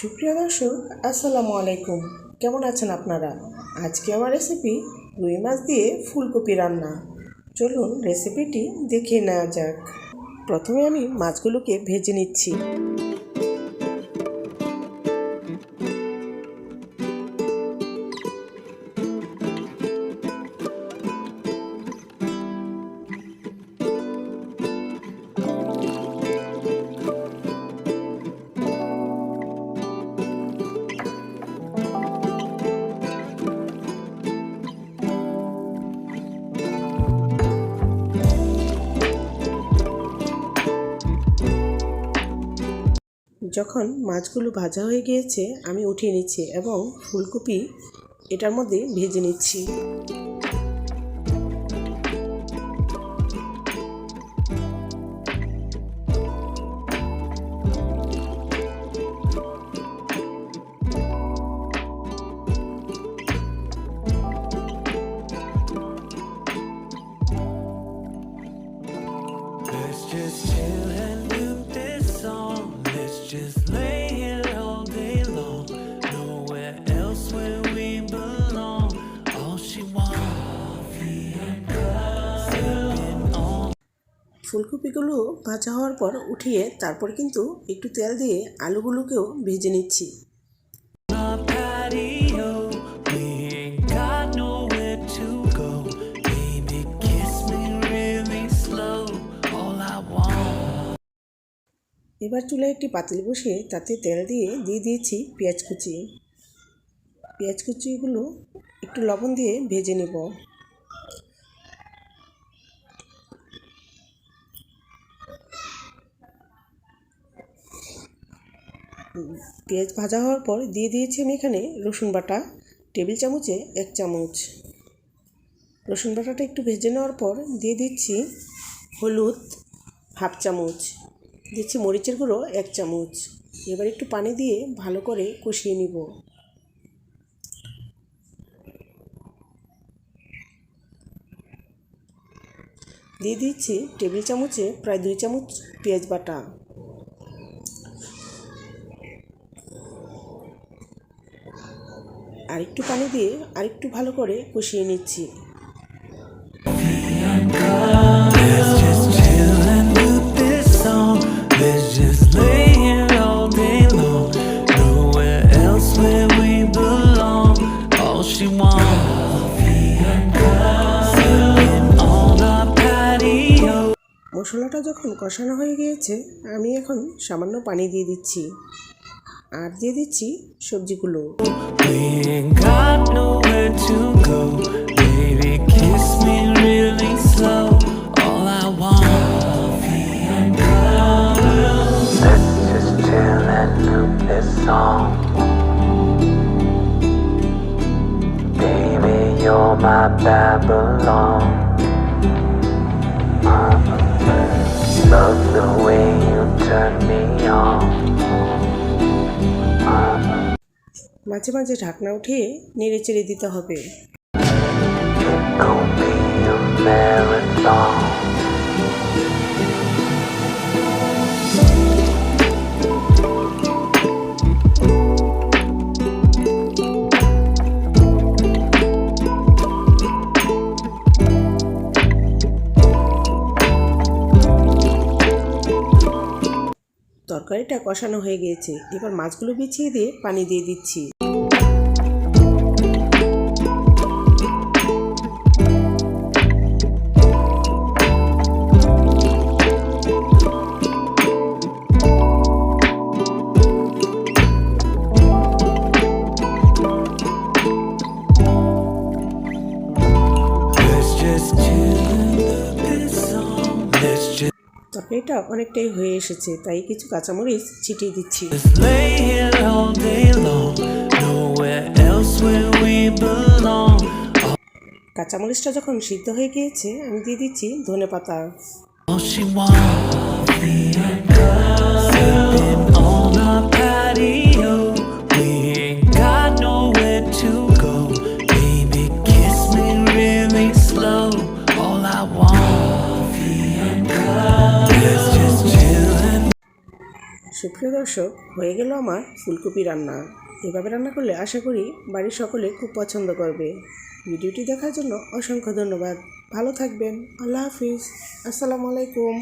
সুপ্রিয় দর্শক, আসসালামু আলাইকুম। কেমন আছেন আপনারা? আজকে আমার রেসিপি রুই মাছ দিয়ে ফুলকপি রান্না। চলুন রেসিপিটি দেখে নেওয়া যাক। প্রথমে আমি মাছগুলোকে ভেজে নিচ্ছি। যখন মাছগুলো ভাজা হয়ে গিয়েছে, আমি উঠিয়ে নিচ্ছি এবং ফুলকপি এটার মধ্যে ভেজে নিচ্ছি। Just chill just lay here all day long. Nowhere else where we belong. All she wants, coffee and sipping on. ফুলকপিগুলো ভাজা হওয়ার পর উঠিয়ে তারপর কিন্তু একটু তেল দিয়ে আলুগুলোকেও ভেজে নিচ্ছি এবার চুলায় একটি পাতিল বসিয়ে তাতে তেল দিয়ে দিয়ে দিয়েছি পেঁয়াজ কুচি। পেঁয়াজ কুচিগুলো একটু লবণ দিয়ে ভেজে নেব। পেঁয়াজ ভাজা হওয়ার পর দিয়ে দিয়েছি আমি এখানে রসুন বাটা, টেবিল চামচে এক চামচ। রসুন বাটাটা একটু ভেজে নেওয়ার পর দিয়ে দিচ্ছি হলুদ হাফ চামচ। দিচ্ছি মরিচের গুঁড়ো এক চামচ। এবার একটু পানি দিয়ে ভালো করে কষিয়ে নিব। দিয়ে দিচ্ছি টেবিল চামচে প্রায় দুই চামচ পেঁয়াজ বাটা। আর একটু পানি দিয়ে আরেকটু ভালো করে কষিয়ে নিচ্ছি। Our patio. মশলাটা যখন কষানো হয়ে গিয়েছে আমি এখন সামান্য পানি দিয়ে দিচ্ছি। আর দিয়ে দিচ্ছি সবজিগুলো। Ain't you're my Babylon. Love the way you turn me on. মাঝে মাঝে ঢাকনা উঠিয়ে নেড়ে চেড়ে দিতে হবে তরকারিটা কষানো হয়ে গিয়েছে। এবার মাছগুলো বিছিয়ে দিয়ে পানি দিয়ে দিচ্ছি। তরকারিটা অনেকটাই হয়ে এসেছে তাই কিছু কাঁচামরিচ ছিটিয়ে দিচ্ছি. কাঁচামরিচটা যখন সিদ্ধ হয়ে গিয়েছে আমি দিয়ে দিচ্ছি ধনে পাতা সুপ্রিয় দর্শক, হয়ে গেল আমার ফুলকপি রান্না। এভাবে রান্না করলে আশা করি বাড়ির সকলে খুব পছন্দ করবে। ভিডিওটি দেখার জন্য অসংখ্য ধন্যবাদ। ভালো থাকবেন। আল্লাহ হাফিজ। আসসালামু আলাইকুম।